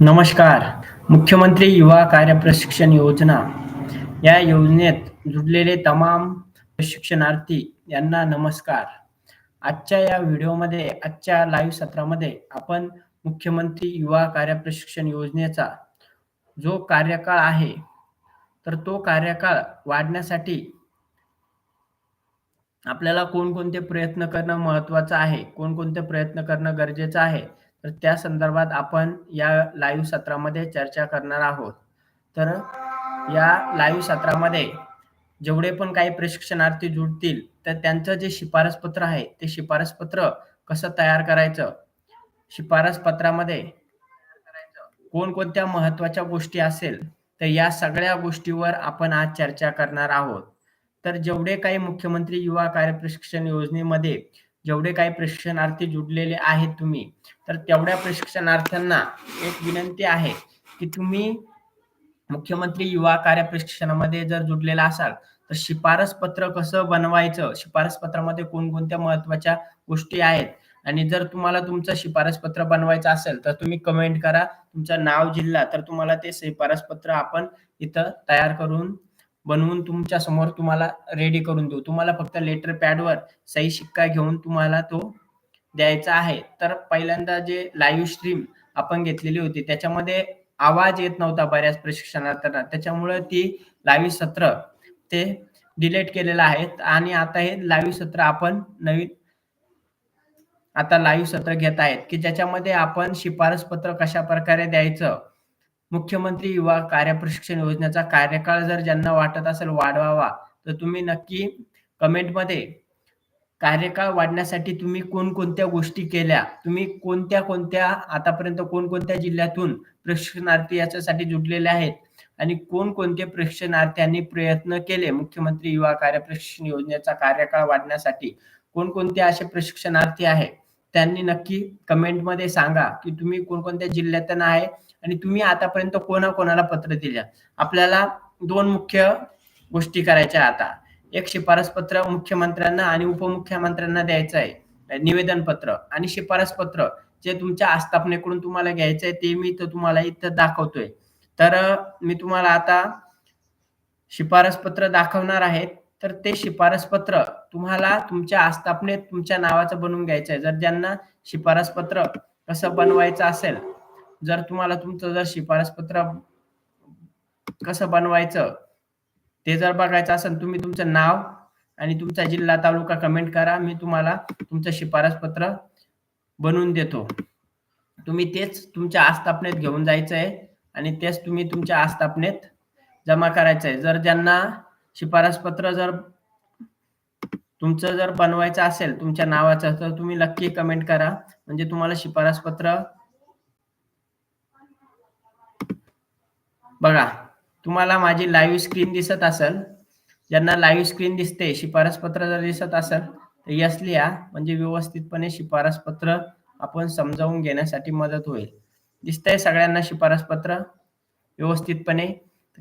नमस्कार. मुख्यमंत्री युवा कार्य प्रशिक्षण योजना. या योजनेत जुडलेले तमाम प्रशिक्षणार्थी यांना नमस्कार. आजच्या या व्हिडिओमध्ये आजच्या लाईव्ह सत्रामध्ये आपण मुख्यमंत्री युवा कार्य प्रशिक्षण योजनेचा जो कार्यकाळ आहे तर तो कार्यकाळ वाढण्यासाठी आपल्याला कोणकोणते प्रयत्न करणं महत्वाचं आहे कोणकोणते प्रयत्न करणं गरजेचं आहे तर त्या संदर्भात आपण या लाईव्ह सत्रामध्ये चर्चा करणार आहोत. तर या लाईव्ह सत्रामध्ये जेवढे पण काही प्रशिक्षणार्थी जुडतील तर त्यांचं जे शिफारस पत्र आहे ते शिफारस पत्र कसं तयार करायचं? शिफारस पत्रामध्ये कोणकोणत्या महत्त्वाच्या गोष्टी असेल तर या सगळ्या गोष्टीवर आपण आज चर्चा करणार आहोत. तर जेवढे काही मुख्यमंत्री युवा कार्य प्रशिक्षण योजनेमध्ये जेवढे काही प्रशिक्षणार्थी जुडलेले आहेत तुम्ही तर तेवढ्या प्रशिक्षणार्थ्यांना एक विनंती आहे की तुम्ही मुख्यमंत्री युवा कार्य प्रशिक्षणामध्ये जर जुडलेला असाल तर शिफारस पत्र कसं बनवायचं? शिफारस पत्रामध्ये कोणकोणत्या महत्त्वाच्या गोष्टी आहेत? आणि जर तुम्हाला तुमचं शिफारस पत्र बनवायचं असेल तर तुम्ही कमेंट करा. तुमचं नाव जिल्हा तर तुम्हाला ते शिफारस पत्र आपण इथं तयार करून बनवून तुमच्यासमोर तुम्हाला रेडी करून देऊ. तुम्हाला फक्त लेटर पॅडवर सही शिक्का घेऊन तुम्हाला तो द्यायचा आहे. तर पहिल्यांदा जे लाईव्ह स्ट्रीम आपण घेतलेली होती त्याच्यामध्ये आवाज येत नव्हता बऱ्याच प्रशिक्षणार्थ्यांना त्याच्यामुळे ती लाईव्ह सत्र ते डिलीट केलेलं आहे. आणि आता हे लाईव्ह सत्र आपण नवीन आता लाईव्ह सत्र घेत आहेत की ज्याच्यामध्ये आपण शिफारस पत्र कशा प्रकारे द्यायचं मुख्यमंत्री युवा कार्य प्रशिक्षण योजनेचा कार्यकाळ जर ज्यांना वाटत असेल वाढवावा तर तुम्ही नक्की कमेंटमध्ये कार्यकाळ वाढण्यासाठी तुम्ही कोणकोणत्या गोष्टी केल्या तुम्ही कोणत्या कोणत्या आतापर्यंत कोणकोणत्या जिल्ह्यातून प्रशिक्षणार्थी याच्यासाठी जुटलेले आहेत आणि कोणकोणते प्रशिक्षणार्थ्यांनी प्रयत्न केले मुख्यमंत्री युवा कार्य प्रशिक्षण योजनेचा कार्यकाळ वाढण्यासाठी कोणकोणते असे प्रशिक्षणार्थी आहेत? त्यांनी नक्की कमेंटमध्ये सांगा की तुम्ही कोणकोणत्या जिल्ह्यातून आहे आणि तुम्ही आतापर्यंत कोणाकोणाला पत्र दिल्या आपल्याला दोन मुख्य गोष्टी करायच्या आता. एक शिफारस पत्र मुख्यमंत्र्यांना आणि उपमुख्यमंत्र्यांना द्यायचं आहे. निवेदन पत्र आणि शिफारस पत्र जे तुमच्या आस्थापनेकडून तुम्हाला घ्यायचं आहे ते मी इथं तुम्हाला इथं दाखवतोय. तर मी तुम्हाला आता शिफारस पत्र दाखवणार आहेत तर ते शिफारस पत्र तुम्हाला तुमच्या आस्थापनेत तुमच्या नावाचं बनवून घ्यायचं आहे जर ज्यांना शिफारस पत्र कसं बनवायचं असेल जर तुम्हाला तुमचं जर शिफारस पत्र कसं बनवायचं ते जर बघायचं असेल तुम्ही तुमचं नाव आणि तुमचा जिल्हा तालुका कमेंट करा. मी तुम्हाला तुमचं शिफारस पत्र बनवून देतो. तुम्ही तेच तुमच्या आस्थापनेत घेऊन जायचं आहे आणि तेच तुम्ही तुमच्या आस्थापनेत जमा करायचं आहे जर ज्यांना शिफारस पत्र जर तुमचं जर बनवायचं असेल तुमच्या नावाचं तर तुम्ही नक्की कमेंट करा. म्हणजे तुम्हाला शिफारस पत्र बघा तुम्हाला माझी लाईव्ह स्क्रीन दिसत असेल. ज्यांना लाईव्ह स्क्रीन दिसते शिफारस पत्र जर दिसत असेल तर यस लिहा. म्हणजे व्यवस्थितपणे शिफारस पत्र आपण समजावून घेण्यासाठी मदत होईल. दिसतंय सगळ्यांना शिफारस पत्र? व्यवस्थितपणे.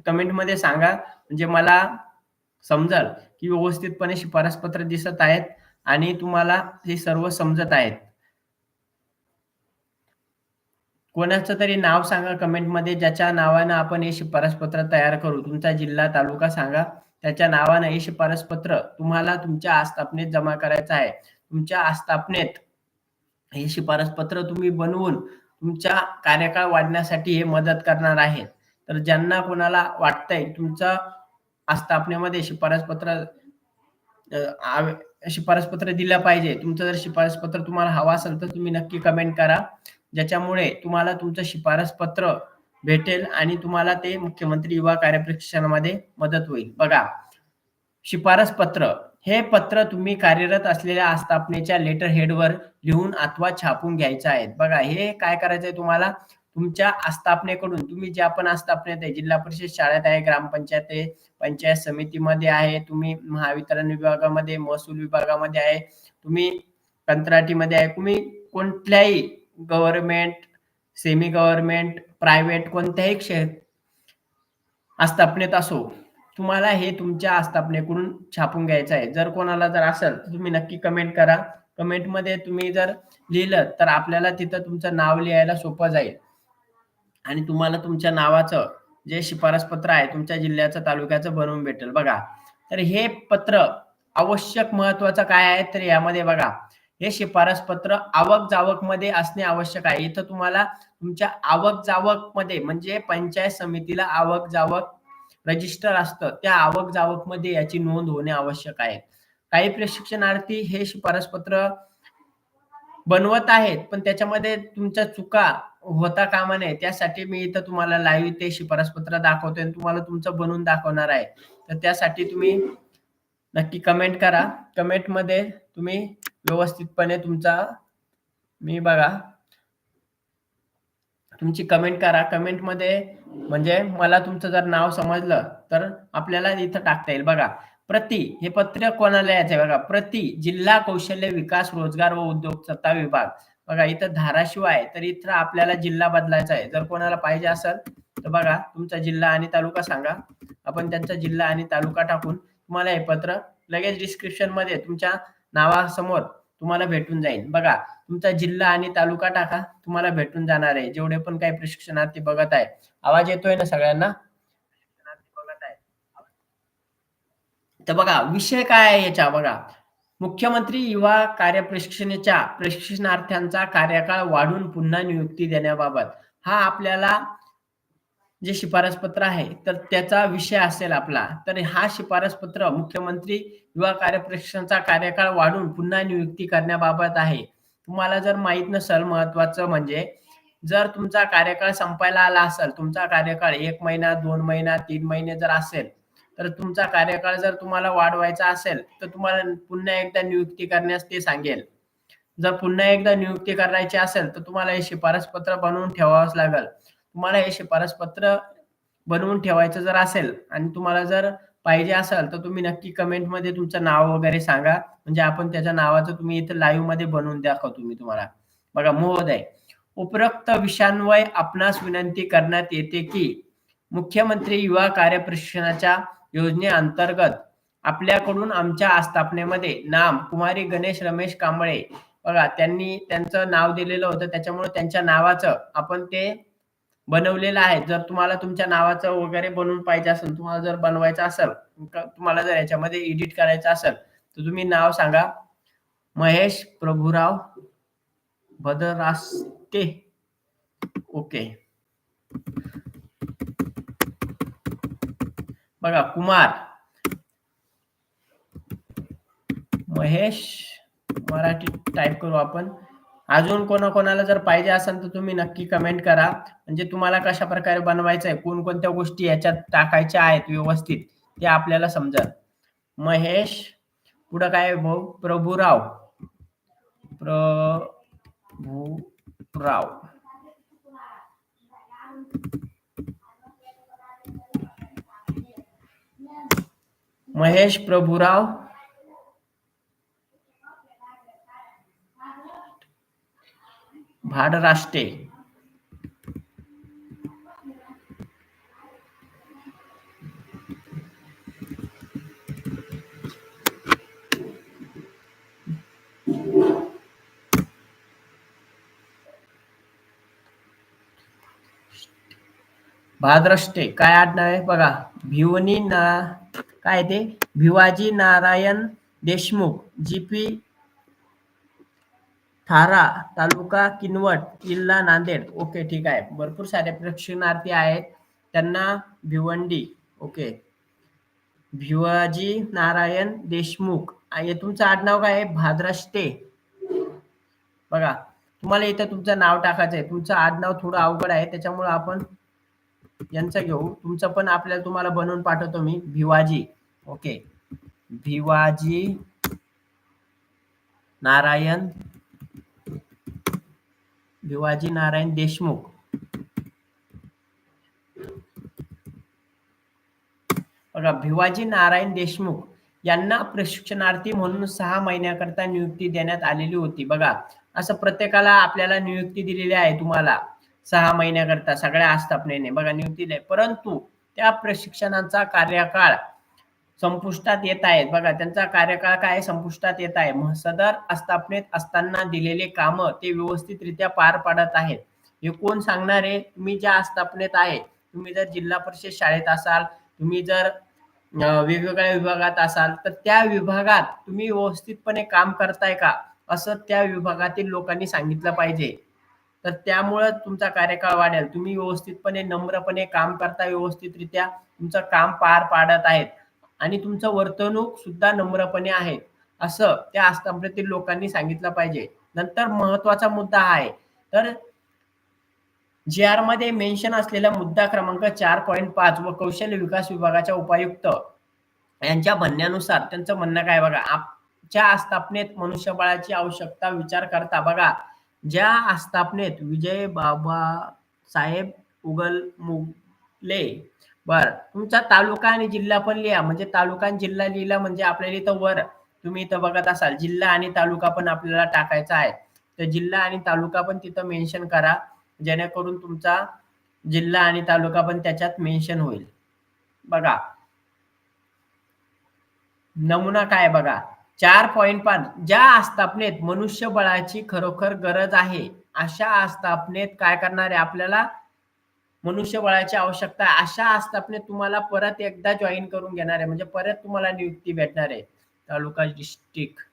कमेंटमध्ये सांगा. म्हणजे मला समजाल की व्यवस्थितपणे शिफारसपत्र दिसत आहेत आणि तुम्हाला हे सर्व समजत आहेत. कोणाचं तरी नाव सांगा कमेंटमध्ये ज्याच्या नावानं आपण हे शिफारसपत्र तयार करू. तुमचा जिल्हा तालुका सांगा. त्याच्या नावानं हे शिफारसपत्र तुम्हाला तुमच्या आस्थापनेत जमा करायचं आहे. तुमच्या आस्थापनेत हे शिफारसपत्र तुम्ही बनवून तुमच्या कार्यकाळ वाढण्यासाठी हे मदत करणार आहे. तर ज्यांना कोणाला वाटतंय तुमचा आस्थापनेमध्ये शिफारसपत्र शिफारसपत्र दिलं पाहिजे. तुमचं जर शिफारसपत्र तुम्हाला हवा असेल तर तुम्ही नक्की कमेंट करा. ज्याच्यामुळे तुम्हाला तुमचं शिफारसपत्र भेटेल आणि तुम्हाला ते मुख्यमंत्री युवा कार्यप्रशिक्षणामध्ये मदत होईल. बघा शिफारस पत्र हे पत्र तुम्ही कार्यरत असलेल्या आस्थापनेच्या लेटर हेडवर लिहून अथवा छापून घ्यायचं आहे बघा हे काय करायचं आहे तुम्हाला? तुमच्या आस्थापनेकडून तुम्ही जे आपण आस्थापनेत आहे जिल्हा परिषद शाळेत आहे ग्रामपंचायत आहे पंचायत समितीमध्ये आहे तुम्ही महावितरण विभागामध्ये महसूल विभागामध्ये आहे तुम्ही कंत्राटीमध्ये आहे तुम्ही कोणत्याही गव्हर्नमेंट सेमी गव्हर्नमेंट प्रायव्हेट कोणत्याही क्षेत्र आस्थापनेत असो तुम्हाला हे तुमच्या आस्थापनेकडून छापून घ्यायचं आहे. जर कोणाला जर असेल तर तुम्ही नक्की कमेंट करा. कमेंटमध्ये तुम्ही जर लिहिलं तर आपल्याला तिथं तुमचं नाव लिहायला सोपं जाईल. आणि तुम्हाला तुमच्या नावाचं जे शिफारस पत्र आहे तुमच्या जिल्ह्याचं तालुक्याचं बनवून भेटेल. बघा. तर हे पत्र आवश्यक महत्वाचं काय आहे? तर यामध्ये बघा. हे शिफारस पत्र आवक जावकमध्ये असणे आवश्यक आहे. इथं तुम्हाला तुमच्या आवक जावकमध्ये म्हणजे पंचायत समितीला आवक जावक रजिस्टर असतं. त्या आवक जावकमध्ये याची नोंद होणे आवश्यक आहे. काही प्रशिक्षणार्थी हे शिफारस पत्र बनवत आहेत पण त्याच्यामध्ये तुमच्या चुका होता कामा नये. त्यासाठी मी इथं तुम्हाला लाईव्ह ते शिफारस पत्र दाखवतोय आणि तुम्हाला तुमचं बनवून दाखवणार आहे. तर त्यासाठी तुम्ही नक्की कमेंट करा. कमेंटमध्ये तुम्ही व्यवस्थितपणे तुमचा मी बघा तुमची कमेंट करा. कमेंटमध्ये म्हणजे मला तुमचं जर नाव समजलं तर आपल्याला इथं टाकता येईल. बघा प्रति हे पत्र कोणाला यायचं आहे? बघा प्रति जिल्हा कौशल्य विकास रोजगार व उद्योगजकता विभाग. बघा इथं धाराशिव आहे तर इथं आपल्याला जिल्हा बदलायचा आहे. जर कोणाला पाहिजे असेल तर बघा तुमचा जिल्हा आणि तालुका सांगा. आपण त्यांचा जिल्हा आणि तालुका टाकून तुम्हाला हे पत्र लगेच डिस्क्रिप्शनमध्ये तुमच्या नावासमोर तुम्हाला भेटून जाईल. बघा तुमचा जिल्हा आणि तालुका टाका तुम्हाला भेटून जाणार आहे. जेवढे पण काही प्रशिक्षणार्थी बघत आहे. आवाज येतोय ना सगळ्यांना? तर बघा विषय काय आहे याच्या? बघा मुख्यमंत्री युवा कार्य प्रशिक्षणाच्या प्रशिक्षणार्थ्यांचा कार्यकाळ वाढून पुन्हा नियुक्ती देण्याबाबत. हा आपल्याला जे शिफारस पत्र आहे तर त्याचा विषय असेल आपला. तर हा शिफारस पत्र मुख्यमंत्री युवा कार्य प्रशिक्षणाचा कार्यकाळ वाढून पुन्हा नियुक्ती करण्याबाबत आहे. तुम्हाला जर माहीत नसेल महत्वाचं म्हणजे जर तुमचा कार्यकाळ संपायला आला असेल तुमचा कार्यकाळ एक महिना दोन महिना तीन महिने जर असेल तर तुमचा कार्यकाळ जर तुम्हाला वाढवायचा असेल तर तुम्हाला पुन्हा एकदा नियुक्ती करण्यास ते सांगेल. जर पुन्हा एकदा नियुक्ती करायची असेल तर तुम्हाला हे शिफारस पत्र बनवून ठेवावंच लागेल. तुम्हाला हे शिफारस पत्र बनवून ठेवायचं जर असेल आणि तुम्हाला जर पाहिजे असेल तर तुम्ही नक्की कमेंटमध्ये तुमचं नाव वगैरे सांगा. म्हणजे आपण त्याच्या नावाचं तुम्ही इथं लाईव्हमध्ये बनवून दाखवतो मी तुम्हाला. बघा महोदय उपरोक्त विषयांवय आपणास विनंती करण्यात येते की मुख्यमंत्री युवा कार्य प्रशिक्षणाच्या योजनेअंतर्गत आपल्याकडून आमच्या आस्थापनेमध्ये नाम कुमारी गणेश रमेश कांबळे. बघा त्यांनी त्यांचं नाव दिलेलं होतं. त्याच्यामुळे त्यांच्या नावाचं आपण ते बनवलेलं आहे. जर तुम्हाला तुमच्या नावाचं वगैरे बनवून पाहिजे असेल तुम्हाला जर बनवायचं असेल तुम्हाला जर याच्यामध्ये एडिट करायचं असेल तर तुम्ही नाव सांगा. महेश प्रभुराव भदरास्ते ओके. बघा कुमार महेश मराठी टाईप करू आपण. अजून कोणाकोणाला जर पाहिजे असेल तर तुम्ही नक्की कमेंट करा. म्हणजे तुम्हाला कशा प्रकारे बनवायचं आहे कोणकोणत्या गोष्टी याच्यात टाकायच्या आहेत व्यवस्थित ते आपल्याला समजेल महेश पुढं काय भाऊ? प्रभुराव. प्रभुराव. महेश प्रभुराव भाडराष्ट्रे. भाद्रष्टे काय आडनाव आहे? बघा भिवनी ना काय ते भिवाजी नारायण देशमुख जी पी थारा तालुका किनवट जिल्हा नांदेड. ओके ठीक आहे. भरपूर सारे प्रशिक्षणार्थी आहेत. त्यांना भिवंडी. ओके. भिवाजी नारायण देशमुख. आणि तुमचं आडनाव काय आहे? भाद्रष्टे बघा तुम्हाला इथं तुमचं नाव टाकायचं आहे. तुमचं आडनाव थोडं अवघड आहे. त्याच्यामुळे आपण यांचं घेऊ. तुमचं पण आपल्याला तुम्हाला बनवून पाठवतो मी. भिवाजी. ओके. भिवाजी नारायण. भिवाजी नारायण देशमुख. बघा भिवाजी नारायण देशमुख यांना प्रशिक्षणार्थी म्हणून सहा महिन्याकरता नियुक्ती देण्यात आलेली होती. बघा असं प्रत्येकाला आपल्याला नियुक्ती दिलेली आहे तुम्हाला. सहा महिन्याकरता सगळ्या आस्थापनेने बघा नियुक्ती दिली परंतु त्या प्रशिक्षणाचा कार्यकाळ संपुष्टात येत आहेत. बघा त्यांचा कार्यकाळ काय संपुष्टात येत आहे. सदर आस्थापनेत असताना दिलेले काम ते व्यवस्थितरित्या पार पाडत आहेत. हे कोण सांगणार आहे? तुम्ही ज्या आस्थापनेत आहे तुम्ही जर जिल्हा परिषद शाळेत असाल तुम्ही जर वेगवेगळ्या विभागात असाल तर त्या विभागात तुम्ही व्यवस्थितपणे काम करताय का? असं त्या विभागातील लोकांनी सांगितलं पाहिजे. तर त्यामुळं तुमचा कार्यकाळ वाढेल. तुम्ही व्यवस्थितपणे नम्रपणे काम करता व्यवस्थितरित्या तुमचं काम पार पाडत आहेत. आणि तुमचं वर्तणूक सुद्धा नम्रपणे आहे. असं त्या आस्थापनेतील लोकांनी सांगितलं पाहिजे. नंतर महत्त्वाचा मुद्दा हा आहे. तर जी आरमध्ये मेन्शन असलेला मुद्दा क्रमांक चार पॉईंट पाच व कौशल्य विकास विभागाच्या उपायुक्त यांच्या म्हणण्यानुसार त्यांचं म्हणणं काय बघा? आमच्या आस्थापनेत मनुष्यबळाची आवश्यकता विचार करता बघा. ज्या आस्थापनेत विजय बाबा साहेब उगल मुगले बर. तुमचा तालुका आणि जिल्हा पण लिहा. म्हणजे तालुका आणि जिल्हा लिहिला म्हणजे आपल्याला इथं वर तुम्ही इथं बघत असाल. जिल्हा आणि तालुका पण आपल्याला टाकायचा आहे. तर जिल्हा आणि तालुका पण तिथं मेन्शन करा. जेणेकरून तुमचा जिल्हा आणि तालुका पण त्याच्यात मेन्शन होईल. बघा. नमुना काय बघा? चार पॉईंट पाच. ज्या आस्थापनेत मनुष्यबळाची खरोखर गरज आहे अशा आस्थापनेत काय करणार आहे आपल्याला? मनुष्यबळाची आवश्यकता अशा आस्थापनेत तुम्हाला परत एकदा जॉईन करून घेणार आहे. म्हणजे परत तुम्हाला नियुक्ती भेटणार आहे. तालुका डिस्ट्रिक्ट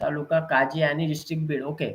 तालुका काजी आणि डिस्ट्रिक्ट बीड ओके